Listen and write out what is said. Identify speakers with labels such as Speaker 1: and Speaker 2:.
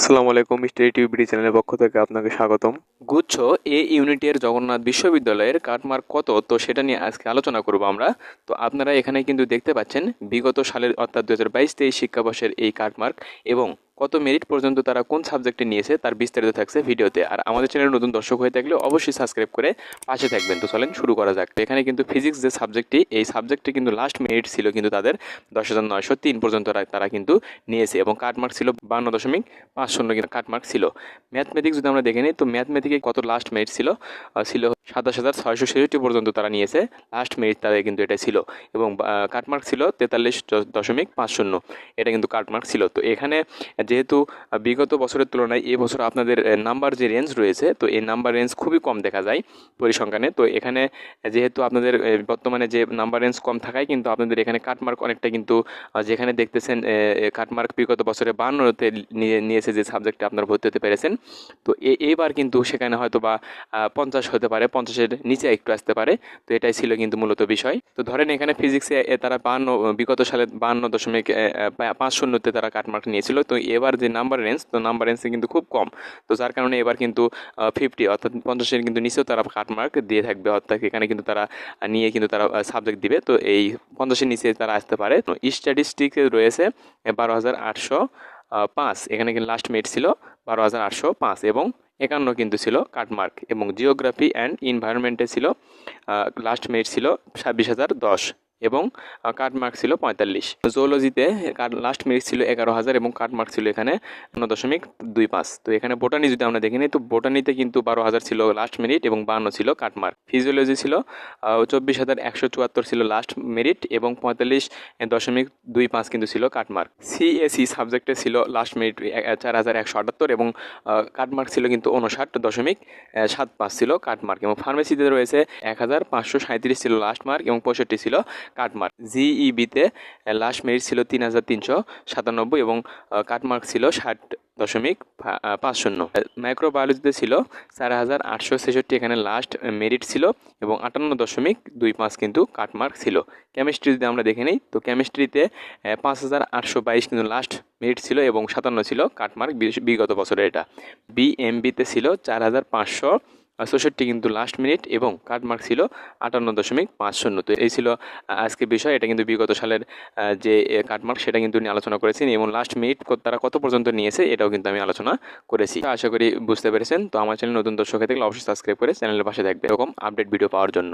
Speaker 1: আসসালামু আলাইকুম mister TV চ্যানেলের পক্ষ থেকে আপনাকে স্বাগতম।
Speaker 2: গুচ্ছ, এ ইউনিটের জগন্নাথ বিশ্ববিদ্যালয়ের কাটমার্ক কত? তো সেটা নিয়ে আজকে আলোচনা করব আমরা। তো আপনারা এখানে কিন্তু দেখতে পাচ্ছেন, বিগত সালের অর্থাৎ দু হাজার বাইশ তেইশ শিক্ষাবর্ষের এই কাটমার্ক এবং কত মেরিট পর্যন্ত তারা কোন সাবজেক্টে নিয়েছে তার বিস্তারিত থাকছে ভিডিওতে। আর আমাদের চ্যানেলে নতুন দর্শক হয়ে থাকলে অবশ্যই সাবস্ক্রাইব করে পাশে থাকবেন। তো চলেন শুরু করা যাক। এখানে কিন্তু ফিজিক্স যে সাবজেক্টটি, এই সাবজেক্টে কিন্তু লাস্ট মেরিট ছিল কিন্তু তাদের দশ হাজার নয়শো তিন পর্যন্ত তারা কিন্তু নিয়েছে এবং কাটমার্ক ছিল বান্ন দশমিক পাঁচ শূন্য কিন্তু কাটমার্ক ছিল। ম্যাথমেটিক্স যদি আমরা দেখে নিই, তো ম্যাথমেটিকে কত লাস্ট মেরিট ছিল? ছিল সাতাশ হাজার ছয়শো ছেষট্টি পর্যন্ত তারা নিয়েছে। লাস্ট মেরিট তাদের কিন্তু এটা ছিল এবং কাটমার্ক ছিল তেতাল্লিশ দশমিক পাঁচ শূন্য। এটা কিন্তু কাটমার্ক ছিল। তো এখানে যেহেতু বিগত বছরের তুলনায় এই বছর আপনাদের নাম্বার যে রেঞ্জ রয়েছে, তো এই নাম্বার রেঞ্জ খুবই কম দেখা যায় পরিসংখ্যানে। তো এখানে যেহেতু আপনাদের বর্তমানে যে নাম্বার রেঞ্জ কম থাকায় কিন্তু আপনাদের এখানে কাটমার্ক অনেকটা কিন্তু যেখানে দেখতেছেন কাটমার্ক বিগত বছরে বান্নতে নিয়ে, নিয়েছে যে সাবজেক্টে আপনারা ভর্তি হতে পেরেছেন। তো এ- এইবার কিন্তু সেখানে হয়তো বা পঞ্চাশ হতে পারে, পঞ্চাশের নিচে একটু আসতে পারে। তো এটাই ছিল কিন্তু মূলত বিষয়। তো ধরেন এখানে ফিজিক্সে তারা বান্ন, বিগত সালে বান্ন দশমিক পাঁচ শূন্যতে তারা কাটমার্ক নিয়েছিল। তো এবার যে নাম্বার রেঞ্জ তো নাম্বার রেঞ্জ কিন্তু খুব কম। তো যার কারণে এবার কিন্তু ফিফটি অর্থাৎ পঞ্চাশের কিন্তু নিচেও তারা কাটমার্ক দিয়ে থাকবে। অর্থাৎ এখানে কিন্তু তারা নিয়ে কিন্তু তারা সাবজেক্ট দিবে। তো এই পঞ্চাশের নিচে তারা আসতে পারে। তো স্ট্যাটিস্টিক্সে রয়েছে বারো হাজার আটশো পাঁচ। এখানে কিন্তু লাস্ট মেট ছিল বারো হাজার আটশো পাঁচ এবং একান্ন কিন্তু ছিল কাটমার্ক এবং জিওগ্রাফি অ্যান্ড ইনভায়রনমেন্টে ছিল লাস্ট মেট ছিল ছাব্বিশ হাজার দশ। এবং কাটমার্ক ছিল পঁয়তাল্লিশ। জুওলজিতে লাস্ট মেরিট ছিল এগারো হাজার এবং কাটমার্ক ছিল এখানে ন দশমিক দুই পাঁচ। তো এখানে বোটানি যদি আমরা দেখে তো বোটানিতে কিন্তু বারো হাজার ছিল লাস্ট মেরিট এবং বান্ন ছিল কাটমার্ক ফিজিওলজি ছিল চব্বিশ হাজার একশো চুয়াত্তর ছিল লাস্ট মেরিট এবং পঁয়তাল্লিশ দশমিক দুই পাঁচ কিন্তু ছিল কাটমার্ক সিএসি সাবজেক্টে ছিল লাস্ট মেরিট চার হাজার একশো আটাত্তর এবং কাটমার্ক ছিল কিন্তু উনষাট দশমিক সাত পাঁচ ছিল কাটমার্ক এবং ফার্মেসিতে রয়েছে এক হাজার পাঁচশো সাঁত্রিশ ছিল লাস্ট মার্ক এবং পঁয়ষট্টি ছিল কাটমার্ক। জিইবিতে লাস্ট মেরিট ছিল তিন হাজার তিনশো সাতানব্বই এবং কাটমার্ক ছিল ষাট দশমিক পাঁচ শূন্য। মাইক্রোবায়োলজিতে ছিল চার হাজার আটশো ছেষট্টি, এখানে লাস্ট মেরিট ছিল এবং আটান্ন দশমিক দুই পাঁচ কিন্তু কাটমার্ক ছিল। কেমিস্ট্রি যদি আমরা দেখে নিই, তো কেমিস্ট্রিতে পাঁচ হাজার আটশো বাইশ কিন্তু লাস্ট মেরিট ছিল এবং সাতান্ন ছিল কাটমার্ক বিগত বছরের এটা। বিএমবিতে ছিল চার হাজার পাঁচশো চৌষট্টি কিন্তু লাস্ট মিনিট এবং কাটমার্ক ছিল আটান্ন দশমিক পাঁচ শূন্য। তো এই ছিল আজকের আজকে বিষয়। এটা কিন্তু বিগত সালের যে কাটমার্ক সেটা কিন্তু নিয়ে আলোচনা করেছেন এবং লাস্ট মিনিট তারা কত পর্যন্ত নিয়েছে এটাও কিন্তু আমি আলোচনা করেছি। আশা করি বুঝতে পেরেছেন। তো আমার চ্যানেল নতুন দর্শক হয়ে থাকলে অবশ্যই সাবস্ক্রাইব করে চ্যানেলের পাশে দেখবে এরকম আপডেট ভিডিও পাওয়ার জন্য।